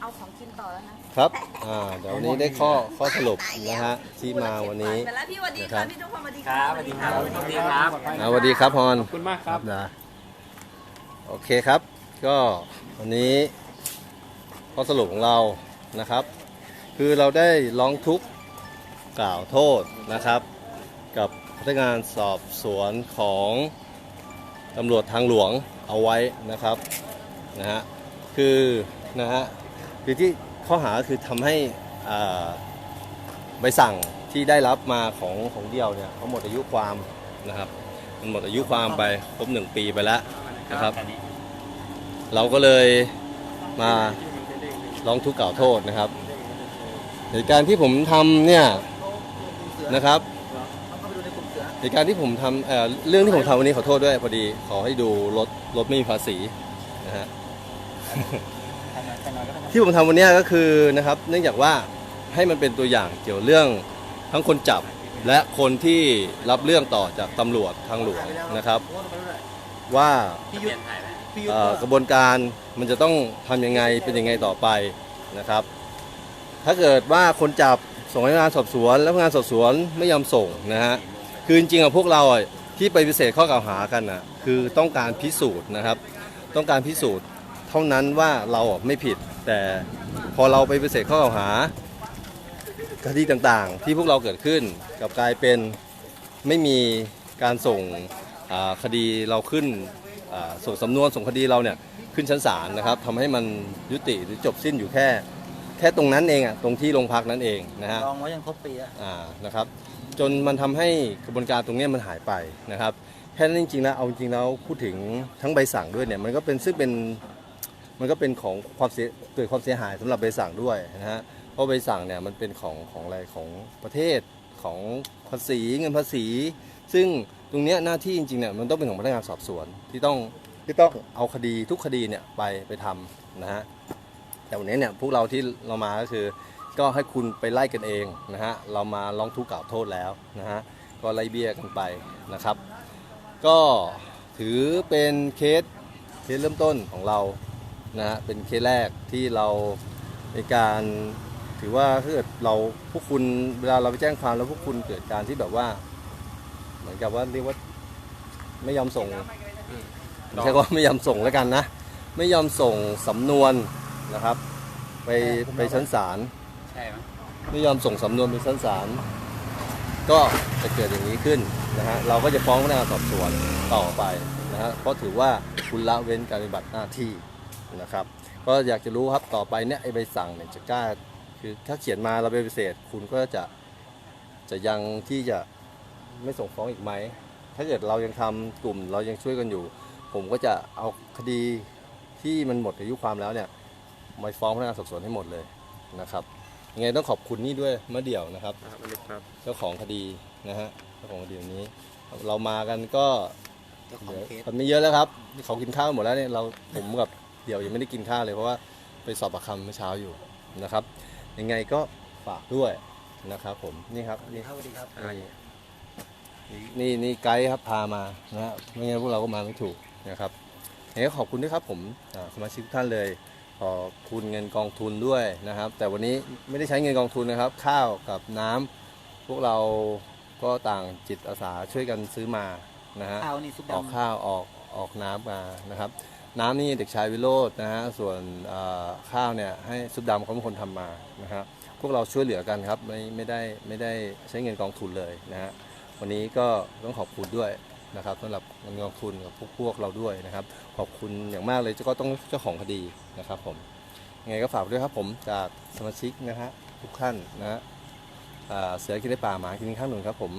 เอาของกินต่อแล้วนะครับอ่าเดี๋ยววันนี้ได้ข้อข้อสรุปนะฮะที่มาวันนี้ ไปแล้วพี่สวัสดีครัค่ะบพี่ทุกคนสวัสดีคค่ะรับสวัสดีครับสวัสดีครับ อ่าสวัสดีครับพร ขอบคุณมากครับ นะโอเคครับ ก็วันนี้ข้อสรุปของเรานะครับ คือเราได้ร้องทุกข์กล่าวโทษนะครับ กับพนักงานสอบสวนของตำรวจทางหลวงเอาไว้นะครับนะฮะคือนะฮะ คือที่ข้อหาคือทำให้ใบสั่งที่ได้รับมาของของเดียวเนี่ยเขาหมดอายุความนะครับ มันหมดอายุความไปครบหนึ่งปีไปแล้วนะครับ เราก็เลยมาร้องทุกข์กล่าวโทษนะครับเหตุการณ์ที่ผมทำเนี่ยนะครับเหตุการณ์ที่ผมทำเเรื่องที่ผมทำวันนี้ขอโทษด้วยพอดีขอให้ดูรถรถไม่มีภาษีนะฮะ ที่ผมทำวันนี้ก็คือนะครับเนื่องจากว่าให้มันเป็นตัวอย่างเกี่ยวเรื่องทั้งคนจับและคนที่รับเรื่องต่อจากตำรวจทางหลวงนะครับ ว่าเอ่อกระบวนการมันจะต้องทำยังไงเป็นยังไงต่อไปนะครับ ถ้าเกิดว่าคนจับส่งให้พนักงานสอบสวน แล้วพนักงานสอบสวนไม่ยอมส่งนะฮะคือจริงๆอะพวกเราอะที่ไปพิเศษข้อกล่าวหากันนะคือต้องการพิสูจน์นะครับ ต้องการพิสูจน์ ท่านั้นว่าเราอะไม่ผิด แต่พอเราไปพิเศษข้อกล่าวหาคดีต่างๆ ที่พวกเราเกิดขึ้นกลับกลายเป็นไม่มีการส่งอ่าคดีเราขึ้นอ่าส่งสำนวนส่งคดีเราเนี่ยขึ้นชั้นศาลนะครับทำให้มันยุติหรือจบสิ้นอยู่แค่ แค่ตรงนั้นเองอะตรงที่โรงพักนั้นเองนะฮะลองไว้ยังครบปีอะอ่านะครับจนมันทำให้กระบวนการตรงเนี้ยมันหายไปนะครับแค่นั้นจริงๆแล้วเอาจริงๆแล้วพูดถึงทั้งใบสั่งด้วยเนี่ยมันก็เป็นซึ่งเป็น มันก็เป็นของความเสียเกิดความเสียหายสำหรับใบสั่งด้วยนะฮะเพราะใบสั่งเนี่ยมันเป็นของของอะไรของประเทศของภาษีเงินภาษี ซึ่งตรงเนี้ยหน้าที่จริงๆเนี่ยมันต้องเป็นของพนักงานสอบสวนที่ต้องที่ต้องเอาคดีทุกคดีเนี่ยไปไปทำนะฮะแต่วันนี้เนี่ยพวกเราที่เรามาก็คือ ก็ให้คุณไปไล่กันเองนะฮะเรามาร้องทุกข์กล่าวโทษแล้วนะฮะก็ไล่เบี้ยกันไปนะครับ ก็ถือเป็นเคสเคสเริ่มต้นของเรา นะฮะเป็นเคสแรกที่เราในการถือว่าถ้าเกิดเราพวกคุณเวลาเราไปแจ้งความแล้วพวกคุณเกิดการที่แบบว่า เหมือนกับว่าเรียกว่าไม่ยอมส่งไม่ใช่ว่าไม่ยอมส่งแล้วกันนะ ไม่ยอมส่งสำนวนนะครับ ไปไปชั้นศาลใช่ไหมไม่ยอมส่งสำนวนไปชั้นศาลก็จะเกิดอย่างนี้ขึ้นนะฮะเราก็จะฟ้องพนักงานสอบสวนต่อไปนะฮะเพราะถือว่าคุณละเว้นการปฏิบัติหน้าที่ นะครับ ก็อยากจะรู้ครับต่อไปเนี่ยไอ้ใบสั่งเนี่ยจะกล้าคือถ้าเขียนมาเราไปฏิเสธคุณก็จะจะยังที่จะไม่ส่งฟ้องอีกไหม ถ้าเกิดเรายังทำกลุ่มเรายังช่วยกันอยู่ ผมก็จะเอาคดีที่มันหมดอายุความแล้วเนี่ยมาฟ้องพนักงานสอบสวนให้หมดเลยนะครับยังไงต้องขอบคุณนี่ด้วยมะเดี่ยวนะครับครับเจ้าของคดีนะฮะเจ้าของคดีวันนี้ เรามากันก็เจ้าขเหองลือเคสคนไม่เยอะแล้วครับเขากินข้าวหมดแล้วเนี่ยเราผมกับ เดี่ยวยังไม่ได้กินข้าวเลยเพราะว่าไปสอบปากคำเมื่อเช้าอยู่นะครับ ยังไงก็ฝากด้วยนะครับผมนี่ครับนี่สวัสดีครับนี่นี่ไกด์ครับพามานะฮะไม่งั้นพวกเราก็มาไม่ถูกนะครับยังไงก็ขอบคุณด้วยครับผมอ่าสมาชิกทุกท่านเลยขอบคุณเงินกองทุนด้วยนะครับ แต่วันนี้ไม่ได้ใช้เงินกองทุนนะครับ ข้าวกับน้ำพวกเราก็ต่างจิตอาสาช่วยกันซื้อมานะฮะข้าวนี่ซุปออกดำข้าวออกออกน้ำมานะครับ น้ำนี่เด็กชายวิโรจน์นะฮะส่วนข้าวเนี่ยให้ซุปดำเขาเป็นคนทำมานะครับพวกเราช่วยเหลือกันครับไม่ไม่ได้ไม่ได้ใช้เงินกองทุนเลยนะฮะวันนี้ก็ต้องขอบคุณด้วยนะครับสำหรับเงินกองทุนกับพวกพวกเราด้วยนะครับ ขอบคุณอย่างมากเลยก็ต้องเจ้าของคดีนะครับผมยังไงก็ฝากด้วยครับผมจากสมาชิกนะฮะทุกท่านนะฮะเสือกินได้ป่าหมากินข้างหนุนครับผม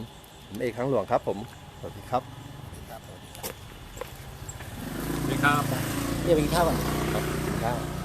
ผมเอกข้างหลวงครับผมสวัสดีครับนี่ครับ เดี๋ยวไปกินข้าวก่อนครับ